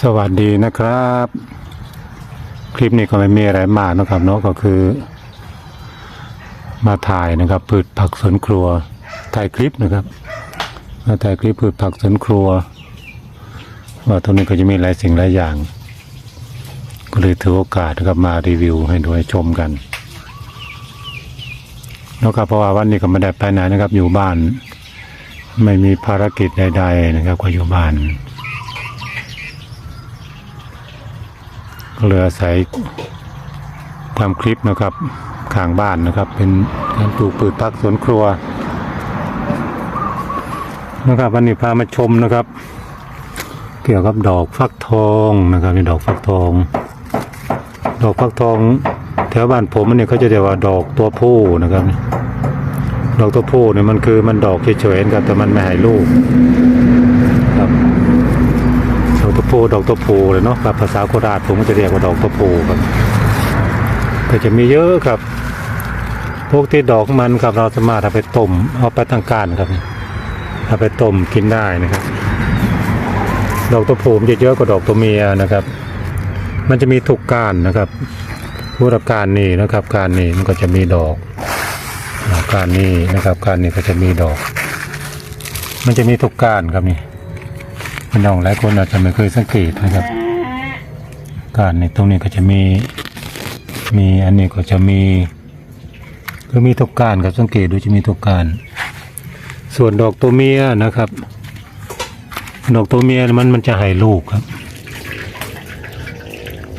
สวัสดีนะครับ คลิปนี้ก็ไม่มีอะไรมากนะครับเนาะก็คือ มาถ่ายนะครับพืชผักสวนครัวถ่ายคลิปนะครับ มาถ่ายคลิปพืชผักสวนครัว ว่าตรงนี้ก็จะมีหลายสิ่งหลายอย่าง ก็เลยถือโอกาสนะครับมารีวิวให้ดูให้ชมกันนะครับเพราะว่าวันนี้ก็ไม่ได้ไปไหนนะครับ อยู่บ้าน ไม่มีภารกิจใด ๆ นะครับก็อยู่บ้าน ก็เลยอาศัยทำคลิปนะครับข้างบ้านนะครับ เป็นการปลูกพืชผักสวนครัวนะครับวันนี้พามาชมนะครับ เกี่ยวกับดอกฟักทองนะครับนี่ดอกฟักทอง ดอกฟักทองแถวบ้านผมเนี่ยเขาจะเรียกว่าดอกตัวผู้นะครับดอกตัวผู้เนี่ยมันคือมันดอกเฉยๆนะครับแต่มันไม่ให้ลูกครับ ดอกตะพูดอกตะพูเลยเนาะแบบภาษาโคราชผมก็จะเรียกว่าดอกตะพูครับแต่จะมีเยอะครับ พวกที่ดอกมันครับเราสามารถเอาไปต้มเอาไปทางการครับเอาไปต้มกินได้นะครับ ดอกตะพูมันจะเยอะกว่าดอกตัวเมียนะครับ มันจะมีทุกการนะครับพูดถึงการนี้นะครับ การนี้มันก็จะมีดอก การนี้นะครับ การนี้ก็จะมีดอก มันจะมีทุกการครับนี่ พี่น้องหลายคนอาจจะไม่เคยสังเกตนะครับการในตรงนี้ก็จะมีมีอันนี้ก็จะมีก็มีทุกการครับสังเกตดูจะมีทุกการ ส่วนดอกตัวเมียนะครับ ดอกตัวเมียมันมันจะให้ลูกครับ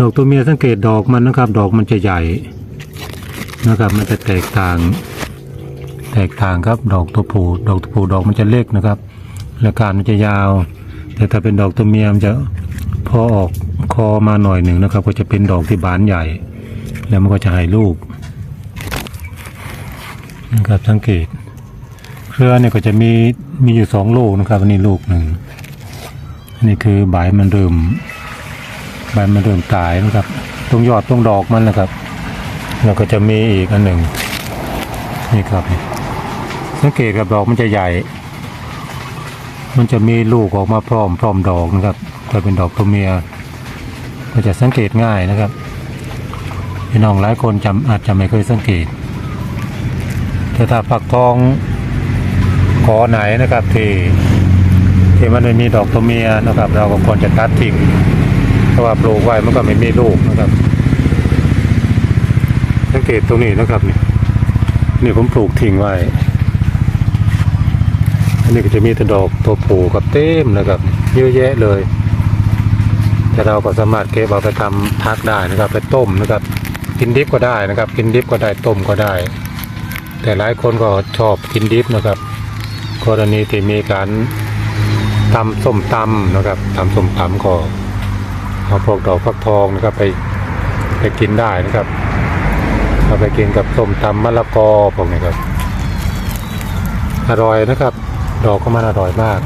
ดอกตัวเมียสังเกตดอกมันนะครับ ดอกมันจะใหญ่นะครับ มันจะแตกต่าง แตกต่างครับ ดอกตัวผู้ดอกตัวผู้ดอกมันจะเล็กนะครับและการมันจะยาว แต่ถ้าเป็นดอกตัวเมียมันจะพอออกคอมาหน่อยหนึ่งนะครับ ก็จะเป็นดอกที่บานใหญ่ แล้วมันก็จะให้ลูกนะครับสังเกต เครือเนี่ยก็จะมีมีอยู่สองลูกนะครับอันนี้ลูกหนึ่งอันนี้คือใบมันเริ่มใบมันเริ่มตายนะครับตรงยอดตรงดอกมันนะครับ แล้วก็จะมีอีกอันหนึ่งนี่ครับสังเกตกับดอกมันจะใหญ่ มันจะมีลูกออกมาพร้อมพร้อมดอกนะครับ ถ้าเป็นดอกตัวเมียก็จะสังเกตง่ายนะครับพี่น้องหลายคนจำอาจจะไม่เคยสังเกต แต่ถ้าฝักทองขอไหนนะครับที่ที่มันไม่มีดอกตัวเมียนะครับ เราก็ควรจะตัดทิ้งเพราะว่าปลูกไว้มันก็ไม่มีลูกนะครับสังเกตตรงนี้นะครับนี่นี่ผมปลูกทิ้งไว้ อันนี้ก็จะมีแต่ดอกตัวผูกับเต็มนะครับเยอะแยะเลย แต่เราก็สามารถเก็บเอาไปทำพักได้นะครับ ไปต้มนะครับ กินดิบก็ได้นะครับ กินดิบก็ได้ต้มก็ได้ แต่หลายคนก็ชอบกินดิบนะครับกรณีที่มีการตำส้มตำนะครับตำส้มตำก็เอาพวกดอกฟักทองนะครับไปไปกินได้นะครับเอาไปกินกับส้มตำมะละกอพวกนี้ครับอร่อยนะครับ ดอกก็มันอร่อยมาก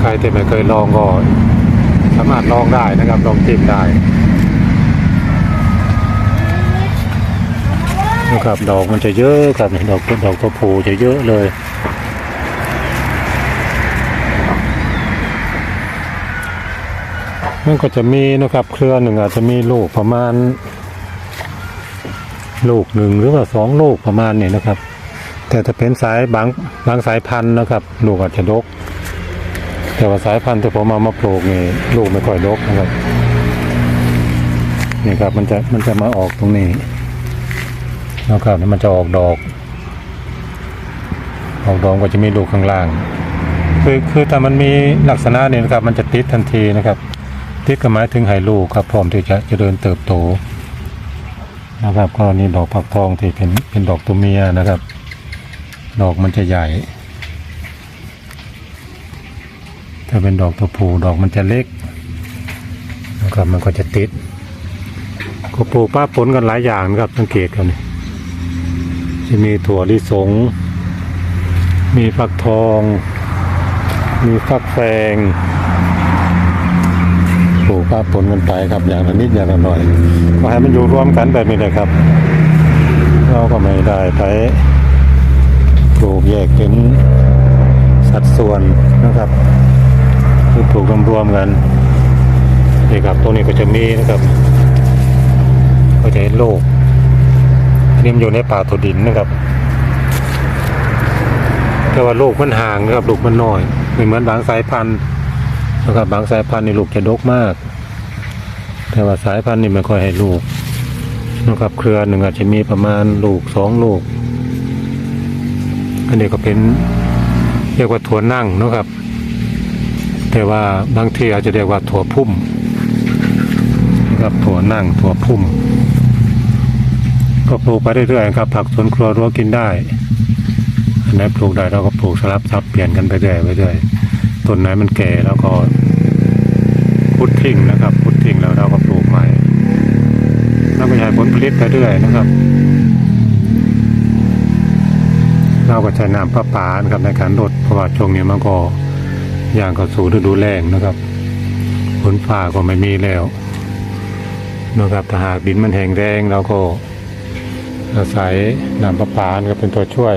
ใครที่ไม่เคยลองก็สามารถลองได้นะครับลองชิมได้นะครับดอกมันจะเยอะครับดอกดอกตัวผูจะเยอะเลยมันก็จะมีนะครับเครือหนึ่งอาจจะมีลูกประมาณ ลูกหนึ่งหรือว่าสองลูกประมาณนี้นะครับ แต่ถ้าเป็นสายบางบางสายพันธุ์นะครับ ลูกอาจจะดก แต่ว่าสายพันธุ์ที่ผมเอามาปลูกนี่ลูกไม่ค่อยดกนะครับนี่ครับมันจะมันจะมาออกตรงนี้นะครับมันจะออกดอก ออกดอกก็จะมีลูกข้างล่าง คือคือถ้ามันมีลักษณะนี้นะครับ มันจะติดทันทีนะครับ ติดก็หมายถึงให้ลูกครับพร้อมที่จะเจริญเติบโตนะครับก็นี่ดอกผักทองที่เป็นเป็นดอกตัวเมียนะครับ ดอกมันจะใหญ่ ถ้าเป็นดอกตัวผูดอกมันจะเล็กนะครับมันก็จะติดก็ปลูกป้าผลกันหลายอย่างนะครับสังเกตกันนี่จะมีถั่วลิสง มีฟักทอง มีฟักแฟงปลูกป้าผลกันไปครับอย่างละนิดอย่างละหน่อยก็ให้มันอยู่รวมกันแบบนี้เลยครับ เราก็ไม่ได้ไป ปลูกแยกเป็นสัดส่วนนะครับคือปลูกรวมๆกันนี่ครับตรงนี้ก็จะมีนะครับ ก็จะเห็นโลกนนี้มันอยู่ในป่าตัวดินนะครับ แต่ว่าลูกมันห่างนะครับลูกมันน้อยไม่เหมือนบางสายพันธุ์นะครับบางสายพันธุ์นี่ลูกจะดกมาก แต่ว่าสายพันธุ์นี่ไม่ค่อยให้ลูกนะครับเครือหนึ่งอาจจะมีประมาณลูกสองลูก อันนี้ก็เป็นเรียกว่าถั่วนั่งนะครับ แต่ว่าบางทีอาจจะเรียกว่าถั่วพุ่มนะครับถั่วนั่งถั่วพุ่ม ก็ปลูกไปเรื่อยๆครับ ผักสวนครัวรั้วกินได้อันไหนปลูกได้เราก็ปลูกสลับซับเปลี่ยนกันไปเรื่อยไปเรื่อยต้นไหนมันแก่แล้วก็พุดทิ้งนะครับพุดทิ้งแล้วเราก็ปลูกใหม่แล้วก็ใช้ผลผลิตไปเรื่อยนะครับ เราก็ใช้น้ำประปานะครับในการลดเพราะว่าช่วงนี้มันก็ย่างเข้าสู่ฤดูแล้งนะครับฝนฟ้าก็ไม่มีแล้วนะครับถ้าหากดินมันแห้งแรงเราก็อาศัยน้ำประปานะครับเป็นตัวช่วย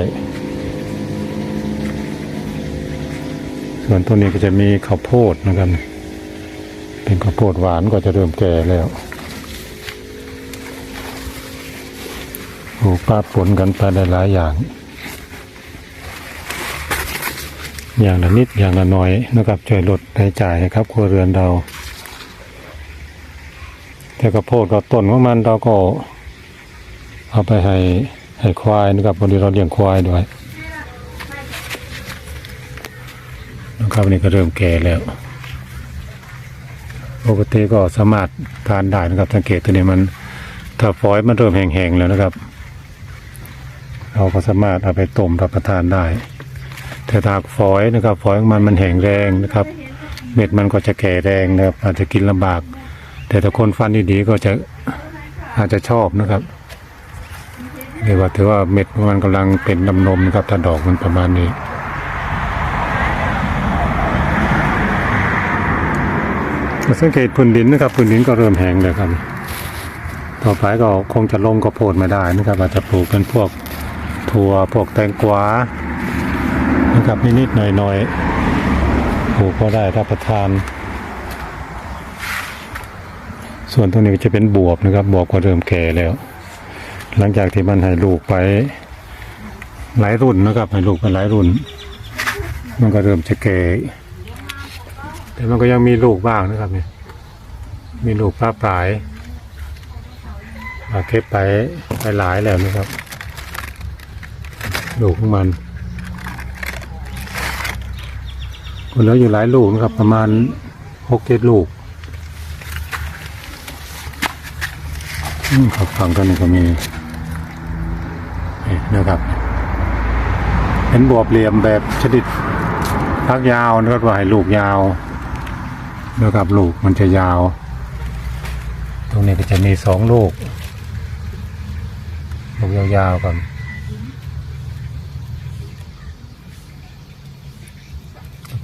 ส่วนตัวนี้ก็จะมีข้าวโพดนะครับ เป็นข้าวโพดหวานก็จะเริ่มแก่แล้วโอ้ปลาปนกันไปหลายๆอย่าง อย่างละนิดอย่างละน้อยนะครับช่วยลดรายจ่ายนะครับครัวเรือนเราแต่ข้าวโพดกับต้นของมันเราก็เอาไปให้ให้ควายนะครับวันนี้เราเลี้ยงควายด้วยนะครับนี่ก็เริ่มแก่แล้วปกติก็สามารถทานได้นะครับสังเกตตัวนี้มันถ้าฟอยมันเริ่มแห้งๆแล้วนะครับ เราก็สามารถเอาไปต้มรับประทานได้ แต่ถ้าหากฟอยนะครับฟอยของมันมันแห้งแรงนะครับ เม็ดมันก็จะแก่แรงนะครับ อาจจะกินลำบาก แต่ถ้าคนฟันดีๆก็จะอาจจะชอบนะครับเรียกว่าถือว่าเม็ดมันกำลังเป็นนำนมนะครับ ถ้าดอกมันประมาณนี้สังเกตพื้นดินนะครับพื้นดินก็เริ่มแห้งแล้วครับ ต่อไปก็คงจะลงกระโพดไม่ได้นะครับ อาจจะปลูกเป็นพวกถั่วพวกแตงกวา นะครับนิดๆหน่อยๆปลูกก็ได้รับประทาน ส่วนตรงนี้จะเป็นบวบนะครับ บวบก็เริ่มแก่แล้ว หลังจากที่มันให้ลูกไปหลายรุ่นนะครับให้ลูกไปหลายรุ่น มันก็เริ่มจะแก่แต่มันก็ยังมีลูกบ้างนะครับเนี่ยมีลูกปลาปลายมาเก็บไปไปหลายแล้วนะครับ ลูกของมัน ก็เหลืออยู่หลายลูกนะครับ ประมาณหกเจ็ดลูกอืมครับฝั่งตัวนี้ก็มีนี่นะครับ เป็นบวบเหลี่ยมแบบชนิดพักยาวนะครับว่าให้ลูกยาวนะครับลูกมันจะยาว ตรงนี้ก็จะมีสองลูกลูกยาวๆกัน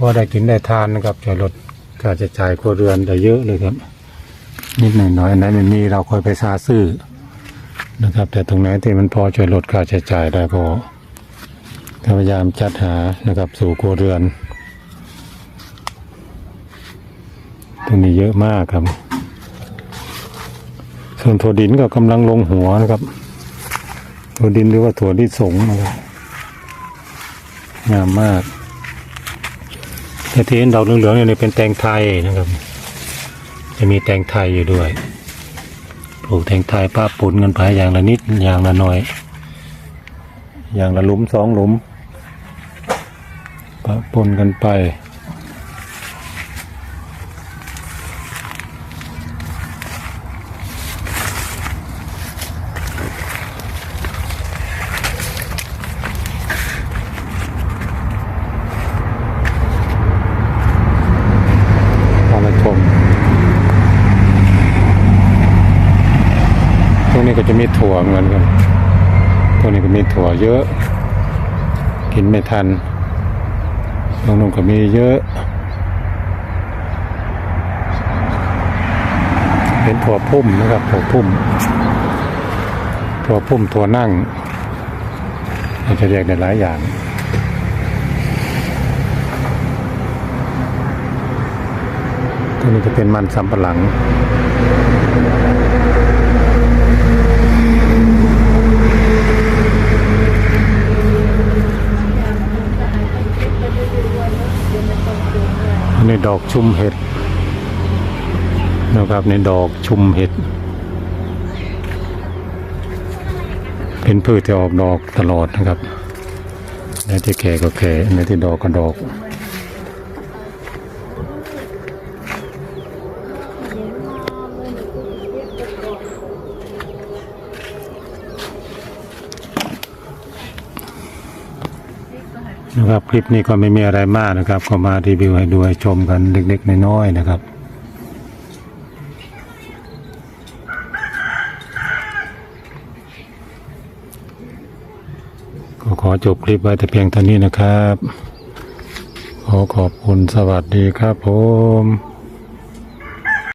พอได้กินได้ทานนะครับจะลดค่าใช้จ่ายครัวเรือนได้เยอะเลยครับ นิดหน่อยน้อยๆอันไหนมันมีเราคอยไปซาซื้อนะครับ แต่ตรงไหนที่มันพอช่วยลดค่าใช้จ่ายได้พอพยายามจัดหานะครับสู่ครัวเรือนตรงนี้เยอะมากครับ ส่วนถั่วดินก็กำลังลงหัวนะครับ ถั่วดินหรือว่าถั่วลิสงนะครับงามมาก ที่เห็นดอกเหลืองๆเนี่ยเป็นแตงไทยนะครับ จะมีแตงไทยอยู่ด้วย ปลูกแตงไทยป้าปุ่นกันไปอย่างละนิดอย่างละหน่อย อย่างละหลุมสองหลุมปะปนกันไป พามาชม ตรงนี้ก็ จะมีถั่วเหมือนกันตรงนี้ก็มีถั่วเยอะ กินไม่ทันตรงนู้นก็มีเยอะ เป็นถั่วพุ่มนะครับถั่วพุ่ม ถั่วพุ่มถั่วนั่งเราจะเรียกได้หลายอย่างตัวนี้จะเป็นมันสำปะหลัง ในดอกชุมเห็ดนะครับในดอกชุมเห็ด เป็นพืชที่ออกดอกตลอดนะครับในที่แก่ก็แก่ในที่ดอกก็ดอก ครับคลิปนี้ก็ไม่มีอะไรมากนะครับ ก็มารีวิวให้ดูให้ชมกันเล็กๆน้อยๆนะครับก็ขอจบคลิปไว้แต่เพียงเท่านี้นะครับ ขอขอบคุณสวัสดีครับผม